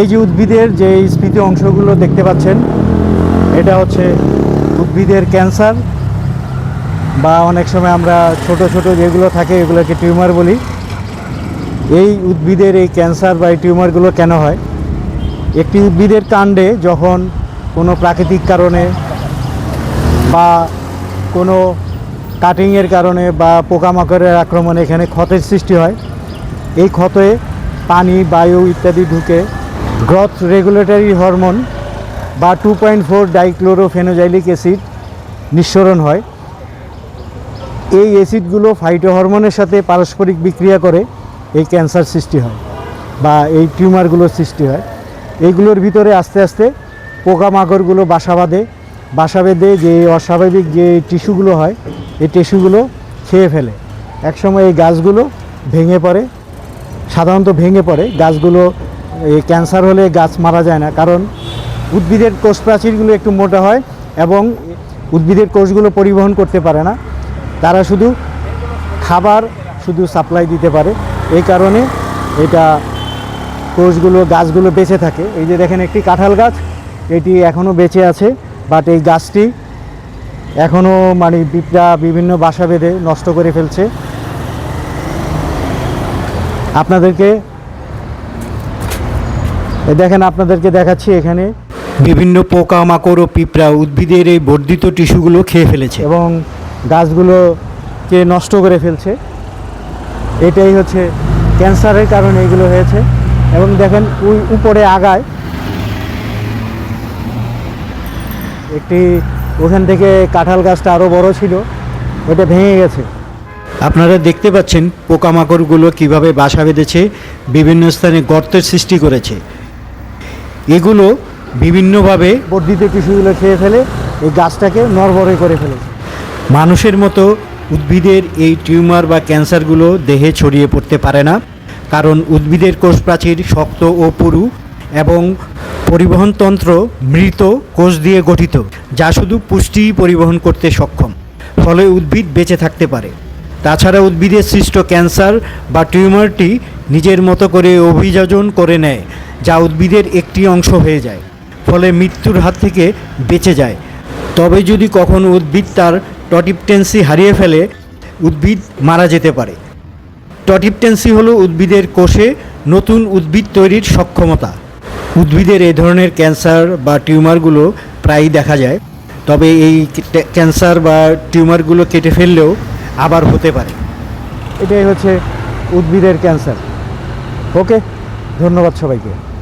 এই যে উদ্ভিদের যে স্মৃতি অংশগুলো দেখতে পাচ্ছেন, এটা হচ্ছে উদ্ভিদের ক্যান্সার বা অনেক সময় আমরা ছোট ছোট যেগুলো থাকে এগুলোকে টিউমার বলি। এই উদ্ভিদের এই ক্যান্সার বা এই টিউমারগুলো কেন হয়? একটি উদ্ভিদের কাণ্ডে যখন কোনো প্রাকৃতিক কারণে বা কোনো কাটিংয়ের কারণে বা পোকামাকড়ের আক্রমণে এখানে ক্ষতের সৃষ্টি হয়, এই ক্ষতে পানি, বায়ু ইত্যাদি ঢুকে। গ্রথ রেগুলেটরি হরমোন বা two point four dichlorophenoxyacetic acid নিঃসরণ হয়। এই অ্যাসিডগুলো ফাইটো হরমোনের সাথে পারস্পরিক বিক্রিয়া করে, এই ক্যান্সার সৃষ্টি হয় বা এই টিউমারগুলোর সৃষ্টি হয়। এইগুলোর ভিতরে আস্তে আস্তে পোকামাকড়গুলো বাসা বাঁধে। বাসা বেঁধে যে অস্বাভাবিক যে টিস্যুগুলো হয়, এই টিস্যুগুলো খেয়ে ফেলে। একসময় এই গাছগুলো ভেঙে পড়ে সাধারণত ভেঙে পড়ে। গাছগুলো, এই ক্যান্সার হলে গাছ মারা যায় না। কারণ উদ্ভিদের কোষ প্রাচীরগুলো একটু মোটা হয় এবং উদ্ভিদের কোষগুলো পরিবহন করতে পারে না। তারা শুধু খাবার, শুধু সাপ্লাই দিতে পারে। এই কারণে এটা কোষগুলো, গাছগুলো বেঁচে থাকে। এই যে দেখেন একটি কাঁঠাল গাছ, এটি এখনও বেঁচে আছে বাট এই গাছটি এখনও মানে পিঁপড়া বিভিন্ন বাসা বেঁধে নষ্ট করে ফেলছে। আপনাদেরকে দেখেন আপনাদেরকে দেখাচ্ছি এখানে। বিভিন্ন পোকামাকড় ও পিঁপড়া উদ্ভিদের এই বর্ধিত টিস্যুগুলো খেয়ে ফেলেছে। এবং গাছগুলোকে নষ্ট করে ফেলছে। এটাই হচ্ছে ক্যান্সারের কারণে এগুলো হয়েছে। এবং দেখেন ওই উপরে আগায় একটি ওখান থেকে কাঁঠাল গাছটা আরও বড় ছিল ওটা ভেঙে গেছে। আপনারা দেখতে পাচ্ছেন পোকামাকড়গুলো কীভাবে বাসা বেঁধেছে, বিভিন্ন স্থানে গর্তের সৃষ্টি করেছে। এগুলো বিভিন্নভাবে বর্ধিত টিস্যুগুলো খেয়ে ফেলে, এই গাছটাকে নরবরে করে ফেলেছে মানুষের মতো উদ্ভিদের এই টিউমার বা ক্যান্সারগুলো দেহে ছড়িয়ে পড়তে পারে না, কারণ উদ্ভিদের কোষ প্রাচীর শক্ত ও পুরু এবং পরিবহনতন্ত্র মৃত কোষ দিয়ে গঠিত, যা শুধু পুষ্টি পরিবহন করতে সক্ষম, ফলে উদ্ভিদ বেঁচে থাকতে পারে। তাছাড়া উদ্ভিদের সৃষ্ট ক্যান্সার বা টিউমারটি নিজের মতো করে অভিযোজন করে নেয়, যা উদ্ভিদের একটি অংশ হয়ে যায়, ফলে মৃত্যুর হাত থেকে বেঁচে যায়। তবে যদি কখনো উদ্ভিদ তার টটিপটেন্সি হারিয়ে ফেলে, উদ্ভিদ মারা যেতে পারে। টটিপটেন্সি হলো উদ্ভিদের কোষে নতুন উদ্ভিদ তৈরির সক্ষমতা। উদ্ভিদের এই ধরনের ক্যান্সার বা টিউমারগুলো প্রায়ই দেখা যায়, তবে এই ক্যান্সার বা টিউমারগুলো কেটে ফেললেও আবার হতে পারে। এটাই হচ্ছে উদ্ভিদের ক্যান্সার। ওকে ধন্যবাদ সবাইকে।